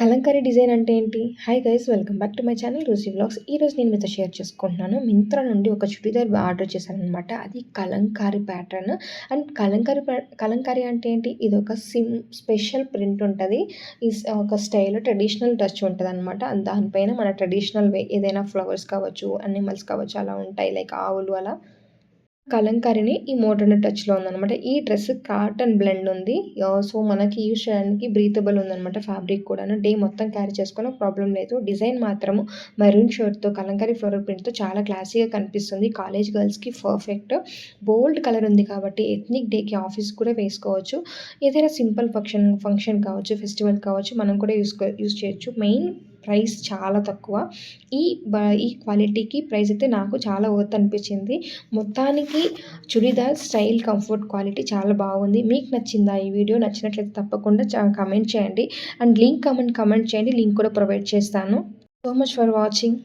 Kalamkari design అంటే ఏంటి? Hi guys welcome back to my channel Roosi vlogs ఈరోజు నేను మీతో షేర్ చేసుకుంటున్నాను. మింత్రా నుండి ఒక చుడిదార్ ఆర్డర్ చేశాను అనమాట అది కలంకారీ ప్యాటర్న్ అండ్ కలంకారీ ప్యా- కలంకారీ అంటే ఏంటి? ఇది ఒక సిమ్ స్పెషల్ ప్రింట్ ఉంటుంది. ఈ ఒక స్టైల్ ట్రెడిషనల్ టచ్ ఉంటుంది అనమాట దానిపైన మన ట్రెడిషనల్ వే ఏదైనా ఫ్లవర్స్ కావచ్చు అనిమల్స్ కావచ్చు అలా ఉంటాయి. లైక్ ఆవులు అలా. కలంకారీని ఈ మోడర్న్ టచ్లో ఉందన్నమాట. ఈ డ్రెస్ కాటన్ బ్లెండ్ ఉంది. సో మనకి యూజ్ చేయడానికి బ్రీతబుల్ ఉందన్నమాట ఫ్యాబ్రిక్ కూడాను. డే మొత్తం క్యారీ చేసుకున్న ప్రాబ్లం లేదు. డిజైన్ మాత్రము మెరూన్ షర్ట్తో కలంకారీ ఫ్లోరల్ ప్రింట్తో చాలా క్లాసీగా కనిపిస్తుంది. కాలేజ్ గర్ల్స్కి పర్ఫెక్ట్. బోల్డ్ కలర్ ఉంది కాబట్టి ఎథ్నిక్ డేకి ఆఫీస్ కూడా వేసుకోవచ్చు. ఏదైనా సింపుల్ ఫంక్షన్ ఫంక్షన్ కావచ్చు ఫెస్టివల్ కావచ్చు మనం కూడా యూస్ యూస్ చేయొచ్చు. మెయిన్ ప్రైస్ చాలా తక్కువ. ఈ ఈ క్వాలిటీకి ప్రైస్ అయితే నాకు చాలా వర్త్ అనిపించింది. మొత్తానికి చుడిదార్ స్టైల్ కంఫర్ట్ క్వాలిటీ చాలా బాగుంది. మీకు నచ్చిందా ఈ వీడియో? నచ్చినట్లయితే తప్పకుండా కమెంట్ చేయండి. అండ్ లింక్ కమెంట్ కమెంట్ చేయండి. లింక్ కూడా ప్రొవైడ్ చేస్తాను. So much for watching.